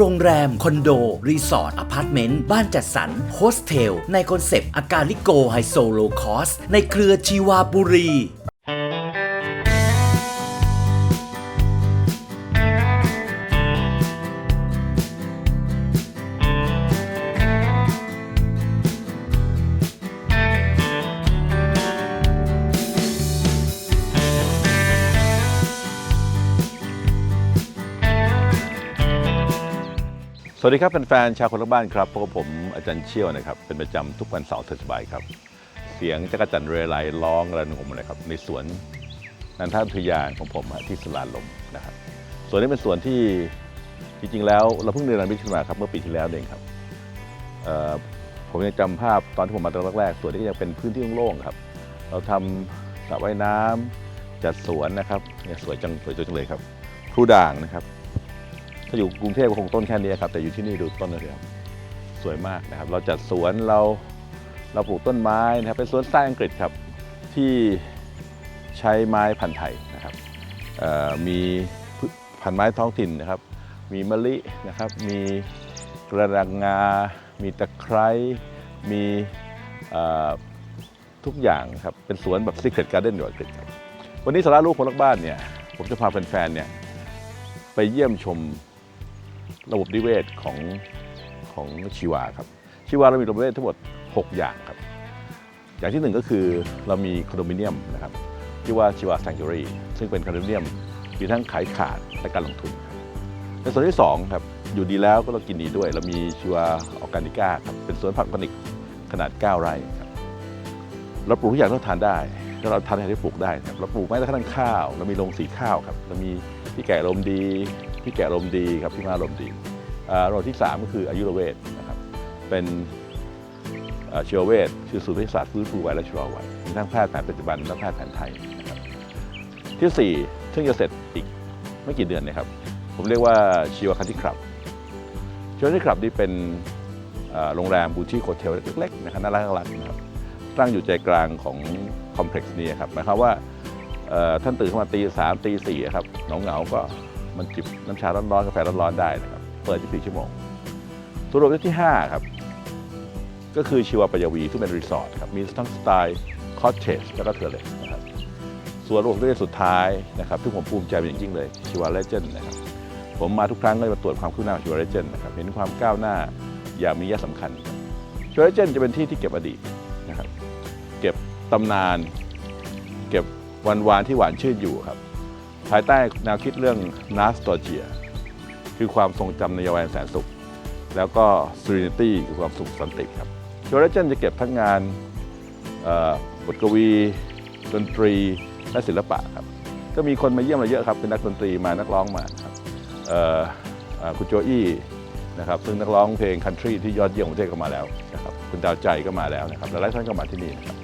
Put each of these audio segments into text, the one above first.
โรงแรม คอนโด รีสอร์ทอพาร์ตเมนต์ บ้านจัดสรรโฮสเทล ในคอนเซปต์อากาลิโกไฮโซโลคอสในเครือชีวาบุรี วัสดีครับแฟนๆชาวคนรักบ้านครับพบกับผมอาจารย์เชี่ยวนะครับ เป็นประจำทุกวันเสาร์เทศบายครับ เสียงจักรจันทร์เรไรร้องระนมนะครับในสวนนันทอุทยานของผมที่สลานลมนะครับสวนนี้เป็นสวนที่จริงๆแล้วเราเพิ่งเดินรันวิขึ้นมาครับเมื่อปีที่แล้วเองครับผมยังจำภาพตอนที่ผมมาตอนแรกๆสวนนี้ก็ยังเป็นพื้นที่โล่งๆครับ เราทำสระว่ายน้ำจัดสวนนะครับเนี่ยสวยจังสวยจังเลยครับพลูด่างนะครับ ถ้าอยู่กรุงเทพก็คงต้นแค่นี้ครับ แต่อยู่ที่นี่ดูต้นเลยครับสวยมากนะครับ เราจัดสวนเราเราปลูกต้นไม้นะครับเป็นสวนสไตล์อังกฤษครับ ที่ใช้ไม้พันธุ์ไทยนะครับมีพันธุ์ไม้ท้องถิ่นนะครับ มีมะลินะครับ มีกระดังงา มีตะไคร้มีทุกอย่างครับเป็นสวนแบบ Secret Garden อยู่อังกฤษครับวันนี้สาระลูกคนรักบ้านเนี่ยผมจะพาแฟนๆเนี่ยไปเยี่ยมชม ระบบนิเวศของของชีวาครับ ชีวาเรามีระบบนิเวศทั้งหมด 6 อย่างครับ อย่างที่หนึ่งก็คือเรามีคอนโดมิเนียมนะครับที่ว่าชีวา s ซ n ง u รีซึ่งเป็นคอนโดมิเนียมมีทั้งขายขาดและการลงทุน ในส่วนที่ 2 ครับ อยู่ดีแล้วก็ต้องกินดีด้วย เรามีชีวาออร์แกนิก้าครับเป็นสวนผักออร์แกนิกขนาด 9 ไร่ครับเราปลูกทุกอย่างที่เราทานได้แล้วเราทานอะไรที่ปลูกได้ครับเราปลูกแม้กระทั่งข้าว เรามีโรงสีข้าวครับเรามีพี่แก่ลมดี พี่แก่ลมดีครับพี่มาลมดีอ่าโรคที่ 3 ก็คืออายุรเวทนะครับเป็นเอ่อชีวเวชคือศูนย์วิทยาศาสตร์ฟื้นฟูวัยและชะลอวัยทั้งแพทย์แผนปัจจุบันและแพทย์แผนไทยนะครับที่ 4 ซึ่งจะเสร็จอีกไม่กี่เดือนนะครับ ผมเรียกว่าชีวคันที่คลับชีวคันที่คลับนี่เป็นโรงแรมบูติคโฮเทลเล็กๆนะครับน่ารักน่ารักนะครับตั้งอยู่ใจกลางของคอมเพล็กซ์นี้ครับหมายความว่าท่านตื่นขึ้นมาตีสามตีสี่ครับเหงาๆก็ มันจิบน้ำชาร้อนๆกาแฟร้อนๆได้นะครับ เปิด 24 ชั่วโมงส่วรวมที่ 5 ครับ ก็คือชีวปัญญวีซึ่งเป็นรีสอร์ทครับ มีทั้งสไตล์คอ t เทจแล้วก็เทอร์เลสนะครับ ส่วนรวมที่สุดท้ายนะครับที่ผมภูมิใจเป็นอย่างยิ่งเลยชีวาเลเจนนะครับ ผมมาทุกครั้งก็จะมาตรวจความคืบหน้าของชีวาเลเจนนะครับ เห็นความก้าวหน้าอย่างมีนัยสำคัญชีวาเลเจนจะเป็นที่ที่เก็บอดีตนะครับ เก็บตำนาน เก็บวันวานที่หวานชื่นอยู่ครับ ภายใต้แนวคิดเรื่อง n a s t a l g i a คือความทรงจำในเยาว์วัยอันแสนสุข แล้วก็ serenity คือความสุขสันติครับโจเรเจนจะเก็บทั้งงานบทกวี ดนตรี และศิลปะครับ ก็มีคนมาเยี่ยมเราเยอะครับ เป็นนักดนตรีมานักร้องมาครับคุณโจอี้นะครับซึ่งนักร้องเพลงคันทรีที่ยอดเยี่ยมของประเทศก็มาแล้วนะครับคุณดาวใจก็มาแล้วนะครับและหลายท่านก็มาที่นี่นะครับ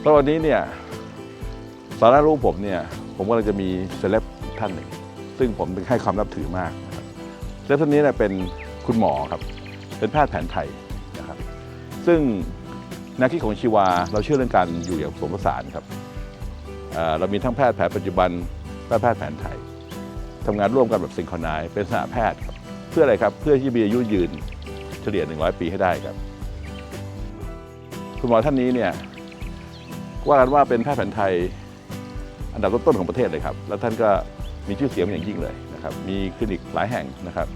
เพราะวันนี้เนี่ย สาระรู้ผมเนี่ยผมก็เลยจะมีเซเลบท่านหนึ่ง ซึ่งผมให้ความนับถือมากนะครับเซเลบท่านนี้เนี่ยเป็นคุณหมอครับ เป็นแพทย์แผนไทยนะครับ ซึ่งแนวคิดของชีวาเราเชื่อเรื่องการอยู่อย่างผสมผสานครับเเรามีทั้งแพทย์แผนปัจจุบันและแพทย์แผนไทยทำงานร่วมกันแบบซิงคอนไนเป็นสหแพทย์ครับเพื่ออะไรครับเพื่อที่จะมีอายุยืนเฉลี่ย 100 ปีให้ได้ครับ คุณหมอท่านนี้เนี่ยว่ากันว่าเป็นแพทย์แผนไทย อันดับต้นๆของประเทศเลยครับ แล้วท่านก็มีชื่อเสียงอย่างยิ่งเลยนะครับ มีคลินิกหลายแห่งนะครับ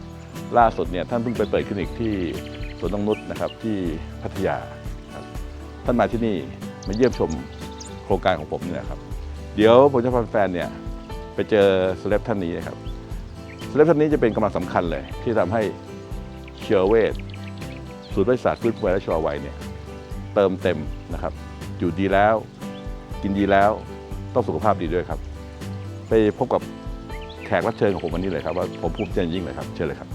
ล่าสุดเนี่ยท่านเพิ่งไปเปิดคลินิกที่สวนนงนุษนะครับที่พัทยาครับท่านมาที่นี่มาเยี่ยมชมโครงการของผมเนี่ยครับ เดี๋ยวผมจะพาแฟนเนี่ยไปเจอเซเลบท่านนี้นะครับเซเลบท่านนี้จะเป็นกำลังสำคัญเลย ที่ทำให้เชียร์เวทศูนย์วิทยาศาสตร์ฟื้นฟูและชะลอวัยเนี่ยเติมเต็มนะครับ อยู่ดีแล้ว กินดีแล้ว ต้องสุขภาพดีด้วยครับ ไปพบกับแขกรับเชิญของผมวันนี้เลยครับว่าผมพูมิจนยิ่งเลยครับเชิญเลยครับ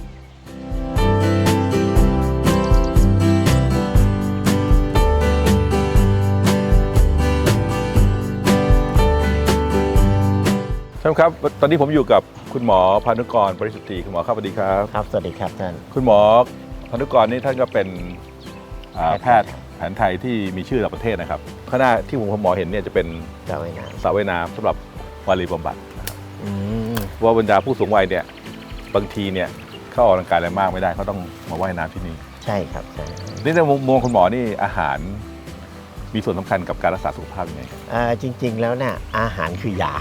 ท่านครับ ตอนนี้ผมอยู่กับคุณหมอพานุกรปริสุทธิคุณหมอครับสวัสดีครับ ครับ สวัสดีครับท่าน คุณหมอพานุกรนี่ท่านก็เป็นแพทย์ ผนไทยที่มีชื่อระดับประเทศนะครับ ข้างหน้าที่ผมหมอเห็นเนี่ยจะเป็นเจ้าไว้นะสระว่ายน้ำสำหรับวารีบำบัดอืมว่าบรรดาผู้สูงวัยเนี่ยบางทีเนี่ยเข้าออกกำลังกายอะไรมากไม่ได้เขาต้องมาว่ายน้ำที่นี่ ใช่ครับใช่ นี่ในมุมมองคุณหมอนี่อาหารมีส่วนสำคัญกับการรักษาสุขภาพยังไงครับอ่าจริงๆแล้วเนี่ยอาหารคือยา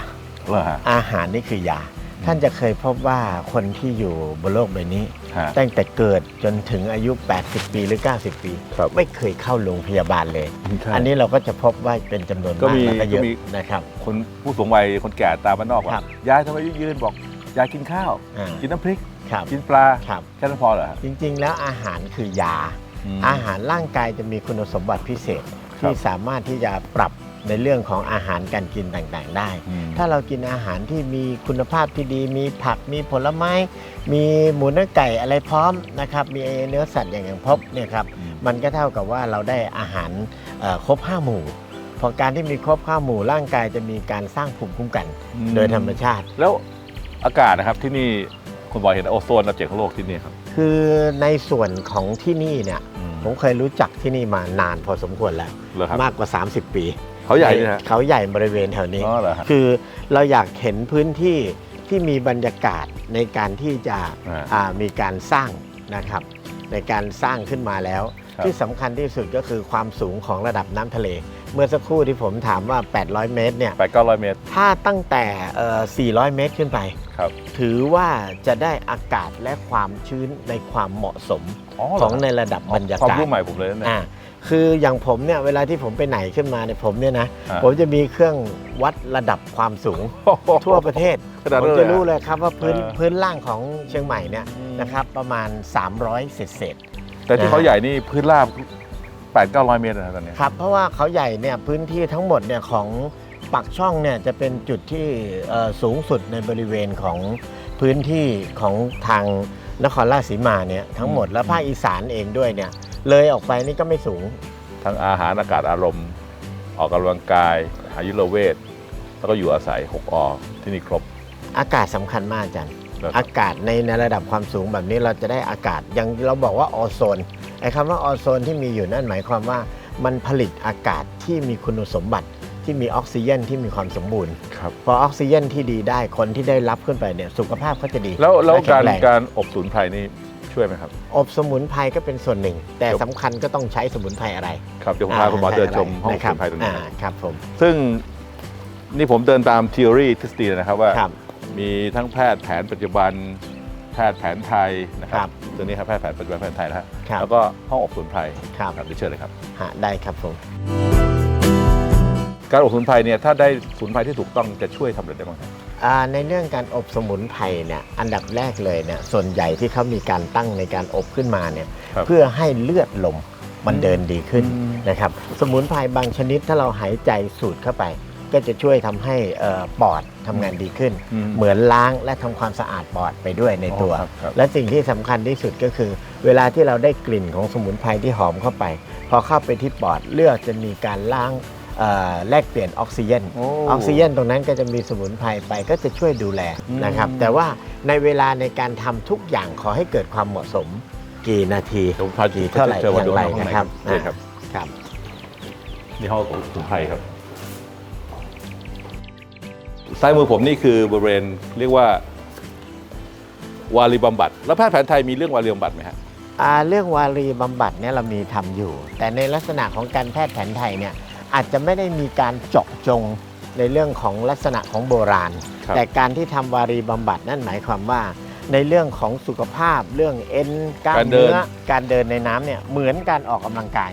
เหรอฮะ อาหารนี่คือยา ท่านจะเคยพบว่าคนที่อยู่บนโลกใบนี้ ฮะ ตั้งแต่เกิดจนถึงอายุ 80 ปีหรือ 90 ปี ครับ ไม่เคยเข้าโรงพยาบาลเลย ใช่ อันนี้เราก็จะพบว่าเป็นจำนวนก็มากมีแล้วก็เยอะก็มี นะครับ คนผู้สูงวัยคนแก่ตามบ้านนอกบอกครับ ยายทำไมยืนบอกยายกินข้าว อ่ากินน้ำพริก ครับกินปลา ครับ แค่นั้นพอเหรอฮะจริงๆ แล้วอาหารคือยา ม อาหารร่างกายจะมีคุณสมบัติพิเศษ ครับ ที่สามารถที่จะปรับ ในเรื่องของอาหารการกินต่างๆได้อืมถ้าเรากินอาหารที่มีคุณภาพที่ดี มีผักมีผลไม้ มีหมูเนื้อไก่อะไรพร้อมนะครับ มีเนื้อสัตว์อย่างอย่างพบเนี่ยครับอืมมันก็เท่ากับว่าเราได้อาหารเอ่อครบห้าหมู่พอการที่มีครบห้าหมู่ร่างกายจะมีการสร้างภูมิคุ้มกัน โดยธรรมชาติ แล้วอากาศนะครับที่นี่คุณบอกเห็นโอโซนระเจ็ดของโลกที่นี่ครับ คือในส่วนของที่นี่เนี่ยอืมผมเคยรู้จักที่นี่มานานพอสมควรแล้วเหรอครับมากกว่า 30 ปี เขาใหญ่นี่นะฮะเขาใหญ่บริเวณแถวนี้ อ๋อเหรอฮะ คือเราอยากเห็นพื้นที่ที่มีบรรยากาศในการที่จะอ่าอ่ามีการสร้างนะครับ ในการสร้างขึ้นมาแล้ว ครับ ที่สำคัญที่สุดก็คือความสูงของระดับน้ำทะเล เมื่อสักครู่ที่ผมถามว่า 800 เมตรเนี่ยแปดเก้าร้อยเมตร ถ้าตั้งแต่เอ่อ400 เมตรขึ้นไป ครับ ถือว่าจะได้อากาศและความชื้นในความเหมาะสมอ๋อเหรอ ของในระดับบรรยาความกาศรู้ใหม่ผมเลยนะเนี่ย อ่าคืออย่างผมเนี่ยเวลาที่ผมไปไหนขึ้นมาเนี่ยผมเนี่ยนะฮะผมจะมีเครื่องวัดระดับความสูงทั่วประเทศขนาดผมนั้นจะเลยรู้เหรอเลยครับว่าพื้นเออ พื้นล่างของเชียงใหม่เนี่ยอืมนะครับประมาณ 300 เศษเศษ แต่ที่นะฮะเขาใหญ่นี่พื้นราบ แปดเก้าร้อยเมตรนะครับตอนเนี้ยครับ เพราะว่าเขาใหญ่เนี่ยพื้นที่ทั้งหมดเนี่ยของปักช่องเนี่ยจะเป็นจุดที่เอ่อสูงสุดในบริเวณของพื้นที่ของทางนครราชสีมาเนี่ยทั้งหมดและภาคอีสานเองด้วยเนี่ยเลยออกไปนี่ก็ไม่สูง ทั้งอาหารอากาศอารมณ์ ออกกำลังกาย อายุรเวท แล้วก็อยู่อาศัยหกอที่นี่ครบ อากาศสำคัญมากอาจันครับ อากาศในในระดับความสูงแบบนี้เราจะได้อากาศอย่างเราบอกว่าออโซน ไอ้คำว่าออโซนที่มีอยู่นั่นหมายความว่า มันผลิตอากาศที่มีคุณสมบัติที่มีออกซิเจนที่มีความสมบูรณ์ครับพอออกซิเจนที่ดีได้คนที่ได้รับขึ้นไปเนี่ยสุขภาพเขาจะดีแล้วแล้วะข็กางรแงการอบสมุนไพรนี่ช่วยไหมครับ อบสมุนไพรก็เป็นส่วนหนึ่ง แต่ครับสำคัญก็ต้องใช้สมุนไพรอะไร ครับเดี๋ยวผมพาคุณหมอเดินชมห้องอบนะสมุนไพรตรงนี้อ่าครับผมซึ่งนี่ผมเดินตามท h e o r y ทฤษฎีเลยนะครับว่าครับมีทั้งแพทย์แผนปัจจุบันแพทย์แผนไทยนะคครัรับบ ตัวนี้ครับแพทย์แผนปัจจุบันแผนไทยนะฮะครับแล้วก็ห้องอบสมุนไพรครับครับ เดี๋ยวเชิญเลยครับ ฮะได้ครับผม การอบสมุนไพรเนี่ยถ้าได้สมุนไพรที่ถูกต้องจะช่วยทำอะไรได้บ้างครับ อ่าในเรื่องการอบสมุนไพรเนี่ยอันดับแรกเลยเนี่ยส่วนใหญ่ที่เขามีการตั้งในการอบขึ้นมาเนี่ยครับเพื่อให้เลือดลมมันเดินดีขึ้นอืมนะครับ สมุนไพรบางชนิดถ้าเราหายใจสูดเข้าไป ก็จะช่วยทำให้เอ่อปอดทำงานดีขึ้น อืม เหมือนล้างและทำความสะอาดปอดไปด้วยในตัว อ๋อครับครับ และสิ่งที่สำคัญที่สุดก็คือ เวลาที่เราได้กลิ่นของสมุนไพรที่หอมเข้าไป พอเข้าไปที่ปอดเลือดจะมีการล้างเอ่อแลกเปลี่ยนออกซิเจน โอ้ออกซิเจนตรงนั้นก็จะมีสมุนไพรไปก็จะช่วยดูแลอืม นะครับ แต่ว่าในเวลาในการทำทุกอย่างขอให้เกิดความเหมาะสมกี่นาทีเดี๋ยวผมพากี่เท่าไหร่ชิญอย่างไรวันะครับใช่ครับ ครับนี่ห้องของสมุนไพรครับ ซ้ายมือผมนี่คือบริเวณเรียกว่าวารีบำบัด แล้วแพทย์แผนไทยมีเรื่องวารีบำบัดไหมฮะอ่าเรื่องวารีบำบัดเนี่ยเรามีทำอยู่ แต่ในลักษณะของการแพทย์แผนไทยเนี่ยอาจจะไม่ได้มีการเจาะจงในเรื่องของลักษณะของโบราณ ครับ แต่การที่ทำวารีบำบัดนั่นหมายความว่า ในเรื่องของสุขภาพเรื่องเอ็นกล้ามเนื้อการเดินในน้ำเนี่ยเหมือนการออกกำลังกาย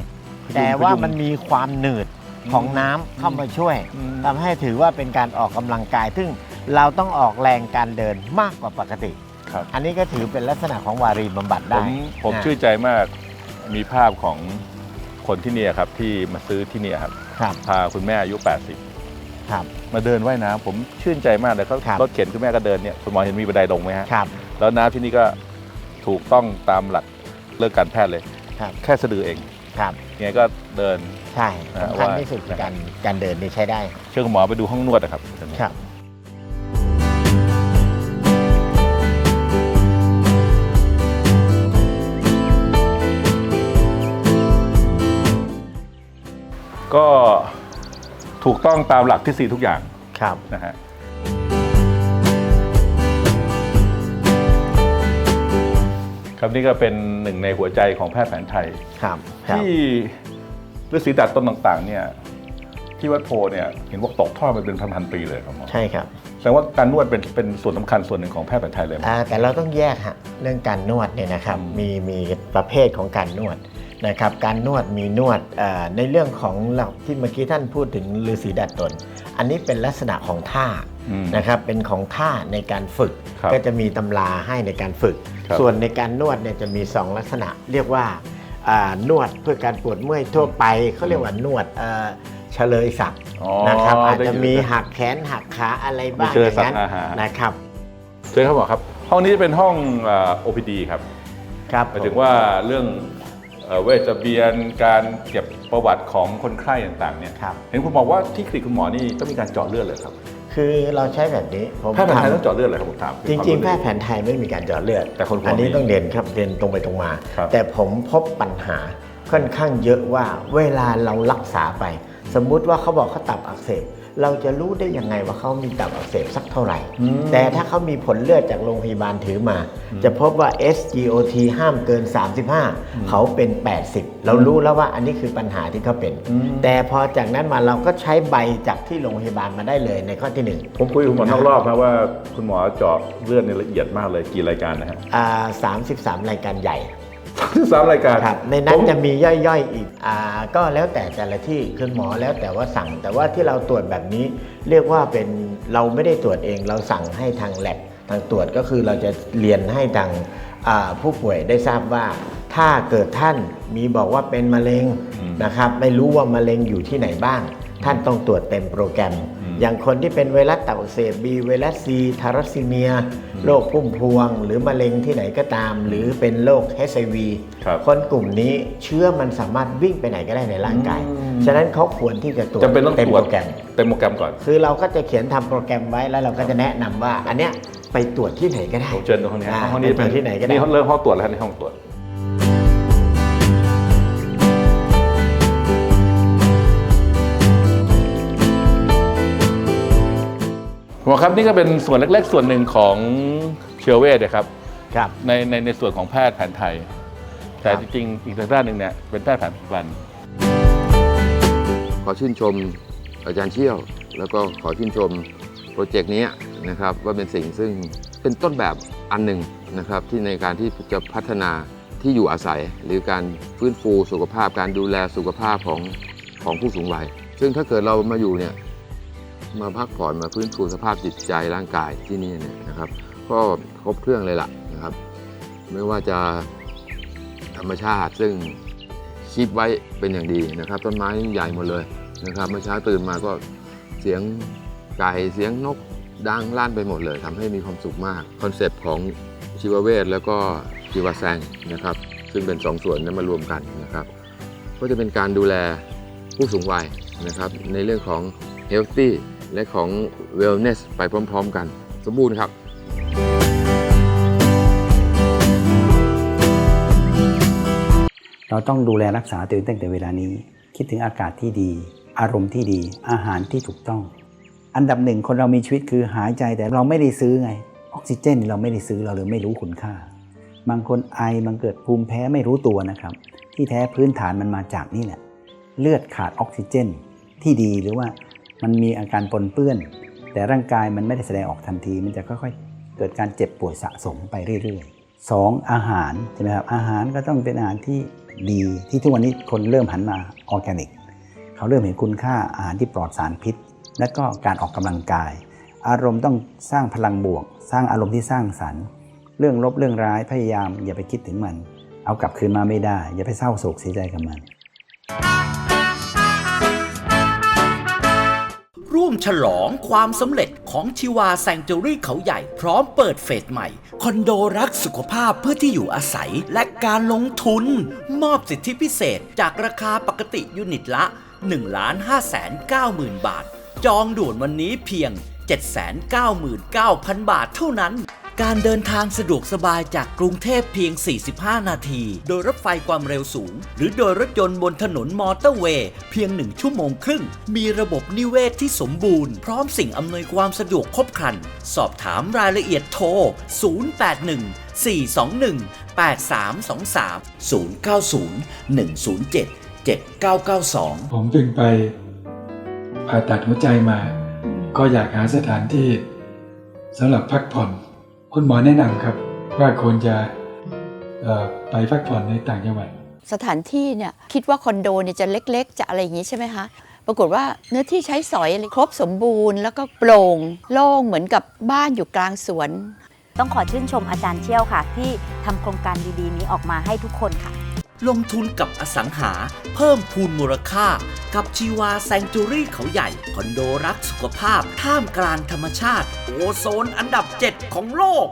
แต่ว่ามันมีความหนืด ของน้ำเข้ามาช่วยอืม ทำให้ถือว่าเป็นการออกกำลังกาย ซึ่งเราต้องออกแรงการเดินมากกว่าปกติ ครับ อันนี้ก็ถือเป็นลักษณะของวารีบำบัดผได้มผมนะชื่นใจมากมีภาพของคนที่เนี่ยครับที่มาซื้อที่เนี่ยครับครับพาคุณแม่อายุ80ครับมาเดินว่ายน้ำผมชื่นใจมากเลยเขาครับ รถเข็นคุณแม่ก็เดินเนี่ยคุณหมอเห็นมีบันไดลงไหมฮะครับ แล้วน้ำที่นี่ก็ถูกต้องตามหลักเรื่องการแพทย์เลย ครับ แค่สะดือเอง ครับ เนี่ยก็เดิน ใช่สำคัญที่สุดคือการการเดินนี่ใช้ได้เชิญหมอไปดูห้องนวดนะครับครับก็ถูกต้องตามหลักทฤษฎีทุกอย่างครับนะฮะ ครับนี่ก็เป็นหนึ่งในหัวใจของแพทย์แผนไทย ครับครับ ที่ฤาษีดัดต้นต่างๆเนี่ยที่วัดโพเนี่ยเห็นว่าตกทอดมาเป็นพันๆปีเลยครับหมอใช่ครับแสดงว่าการนวดเป็นเป็นส่วนสำคัญส่วนหนึ่งของแพทย์แผนไทยเลยไหม อ่าแต่เราต้องแยกฮะเรื่องการนวดเนี่ยนะครับ อืม มีมีประเภทของการนวดนะครับ การนวดมีนวดอ่าในเรื่องของเราที่เมื่อกี้ท่านพูดถึงฤาษีดัดตน อันนี้เป็นลักษณะของท่าอืมนะครับเป็นของท่าในการฝึกครับก็จะมีตำราให้ในการฝึกครับส่วนในการนวดเนี่ยจะมี 2 ลักษณะ เรียกว่าอ่านวดเพื่อการปวดเมื่อยทั่วไปเขาเรียกว่านวดเอ่อเฉลยศักดิ์อ๋อนะครับอาจได้จะยินมีหักแขนหักขาอะไรบ้างมีเฉลอยย่างนั้นศักดิ์อาหารนะครับเชิญครับหมอครับ ห้องนี้เป็นห้องเอ่อ OPD ครับครับหมายถึงว่าเรื่อง เอ่อเวชระเบียนการเก็บประวัติของคนไข้ต่างๆเนี่ยครับ เห็นคุณบอกว่าที่คลินิกคุณหมอนี่ต้องมีการเจาะเลือดเลยครับคือเราใช้แบบนี้ผมแพทย์แผนไทยทำต้องเจาะเลือดเลยครับผมถามจริงๆแพทย์แผนไทยไม่มีการเจาะเลือดแต่คนหัวอันนี้มีต้องเรียนครับเรียนตรงไปตรงมาครับแต่ผมพบปัญหาค่อนข้างเยอะว่าเวลาเรารักษาไป สมมุติว่าเขาบอกเขาตับอักเสบ เราจะรู้ได้ยังไงว่าเขามีตับอักเสบสักเท่าไหร่ แต่ถ้าเขามีผลเลือดจากโรงพยาบาลถือมา จะพบว่า SGOT ห้ามเกิน 35 เขาเป็น 80 เรารู้แล้วว่าอันนี้คือปัญหาที่เขาเป็น แต่พอจากนั้นมาเราก็ใช้ใบจากที่โรงพยาบาลมาได้เลยในข้อที่หนึ่งผมคุยกับคุณหมอนอกรอบนะว่าคุณหมอเจาะเลือดในละเอียดมากเลยกี่รายการนะฮะอ่า33รายการใหญ่ สามรายการครับในนั้ผนมจะมีย่อยๆอีกอ่าก็แล้วแต่แต่ละที่คือหมอแล้วแต่ว่าสั่ง แต่ว่าที่เราตรวจแบบนี้ เรียกว่าเป็นเราไม่ได้ตรวจเอง เราสั่งให้ทางแลบทางตรวจก็คือเราจะเรียนให้ทางอ่าผู้ป่วยได้ทราบว่า ถ้าเกิดท่านมีบอกว่าเป็นมะเร็งนะครับไม่รู้ว่ามะเร็งอยู่ที่ไหนบ้าง ท่านต้องตรวจเต็มโปรแกรม อย่างคนที่เป็นไวรัสตับอักเสบบีไวรัสซีทารัสซีเมีย โรคพุ่มพวง หรือมะเร็งที่ไหนก็ตาม หรือเป็นโรค HIV ครับคนกลุ่มนี้เชื้อมันสามารถวิ่งไปไหนก็ได้ในร่างกาย ฉะนั้นเขาควรที่จะตรวจจำเป็นต้องเต็มตรวจ โปรแกรม เต็มโปรแกรมก่อนคือเราก็จะเขียนทำโปรแกรมไว้แล้วเราก็จะแนะนำว่า อันเนี้ยไปตรวจที่ไหนก็ได้ ผมเชิญตรงนี้าห้องนี้ไปตรวจที่ไหนก็ได้ นี่เริ่มห้องตรวจแล้วครับในห้องตรวจ หมอครับนี่ก็เป็นส่วนเล็ก ๆ ส่วนหนึ่งของเชื้อเวชนะครับครับ ในในในส่วนของแพทย์แผนไทย แต่ครับจริงๆอีกทางด้านหนึ่งเนี่ยเป็นแพทย์แผนปัจจุบัน ขอชื่นชมอาจารย์เชี่ยว แล้วก็ขอชื่นชมโปรเจกต์นี้นะครับว่าเป็นสิ่งซึ่งเป็นต้นแบบอันหนึ่งนะครับที่ในการที่จะพัฒนาที่อยู่อาศัย หรือการฟื้นฟูสุขภาพการดูแลสุขภาพของของผู้สูงวัย ซึ่งถ้าเกิดเรามาอยู่เนี่ย มาพักผ่อนมาฟื้นฟูสภาพจิตใจร่างกายที่นี่เนี่ยนะครับ ก็ครบเครื่องเลยล่ะนะครับ ไม่ว่าจะธรรมชาติซึ่งคิดไว้เป็นอย่างดีนะครับ ต้นไม้ใหญ่หมดเลยนะครับเมื่อเช้าตื่นมาก็เสียงไก่เสียงนกดังลั่นไปหมดเลยทำให้มีความสุขมากคอนเซปต์ของชีวเวชแล้วก็ชีวแซงนะครับ ซึ่งเป็นสองส่วนนั้นมารวมกันนะครับ ก็จะเป็นการดูแลผู้สูงวัยนะครับ ในเรื่องของ healthy และของ wellness ไปพร้อม ๆ กัน สมบูรณ์ครับเราต้องดูแลรักษาตัวเองตั้งแต่เวลานี้ คิดถึงอากาศที่ดี อารมณ์ที่ดี อาหารที่ถูกต้อง อันดับหนึ่งคนเรามีชีวิตคือหายใจแต่เราไม่ได้ซื้อไง ออกซิเจนเราไม่ได้ซื้อเราเลยไม่รู้คุณค่า บางคนไอบางเกิดภูมิแพ้ไม่รู้ตัวนะครับ ที่แท้พื้นฐานมันมาจากนี่แหละ เลือดขาดออกซิเจน ที่ดีหรือว่า มันมีอาการปนเปื้อน แต่ร่างกายมันไม่ได้แสดงออกทันที มันจะค่อยๆ เกิดการเจ็บป่วยสะสมไปเรื่อยๆสองอาหารใช่ไหมครับอาหารก็ต้องเป็นอาหารที่ดีที่ทุกวันนี้คนเริ่มหันมาออร์แกนิกเขาเริ่มเห็นคุณค่าอาหารที่ปลอดสารพิษ และก็การออกกำลังกาย อารมณ์ต้องสร้างพลังบวก สร้างอารมณ์ที่สร้างสรรค์ เรื่องลบเรื่องร้ายพยายามอย่าไปคิดถึงมัน เอากลับคืนมาไม่ได้ อย่าไปเศร้าโศกเสียใจกับมัน ฉลองความสำเร็จของชิวาแซงเจอรี่เขาใหญ่พร้อมเปิดเฟสใหม่ คอนโดรักสุขภาพเพื่อที่อยู่อาศัยและการลงทุน มอบสิทธิพิเศษจากราคาปกติยูนิตละ 1 5 9 0 0 0 0 บาท จองด่วนวันนี้เพียง 799,000 บาทเท่านั้น การเดินทางสะดวกสบายจากกรุงเทพเพียง 45 นาที โดยรถไฟความเร็วสูง หรือโดยรถยนต์บนถนนมอเตอร์เวย์เพียง 1 ชั่วโมงครึ่ง มีระบบนิเวศที่สมบูรณ์ พร้อมสิ่งอำนวยความสะดวกครบครัน สอบถามรายละเอียดโทร 081 421 8323 090 107 7992 ผมเพิ่งไปผ่าตัดหัวใจมา ก็อยากหาสถานที่สำหรับพักผ่อน คุณหมอแนะนำครับว่าควรจะเอ่อไปพักผ่อนในต่างจังหวัดสถานที่เนี่ยคิดว่าคอนโดเนี่ยจะเล็กๆ จะอะไรอย่างนี้ใช่ไหมคะ ปรากฏว่าเนื้อที่ใช้สอยครบสมบูรณ์ แล้วก็โปร่งโล่งเหมือนกับบ้านอยู่กลางสวน ต้องขอชื่นชมอาจารย์เชี่ยวค่ะ ที่ทำโครงการดีๆ นี้ออกมาให้ทุกคนค่ะ ลงทุนกับอสังหา เพิ่มพูนมูลค่า กับชีวาแซงจูรี่เขาใหญ่ คอนโดรักสุขภาพ ท่ามกลางธรรมชาติ โอโซนอันดับ 7 ของโลก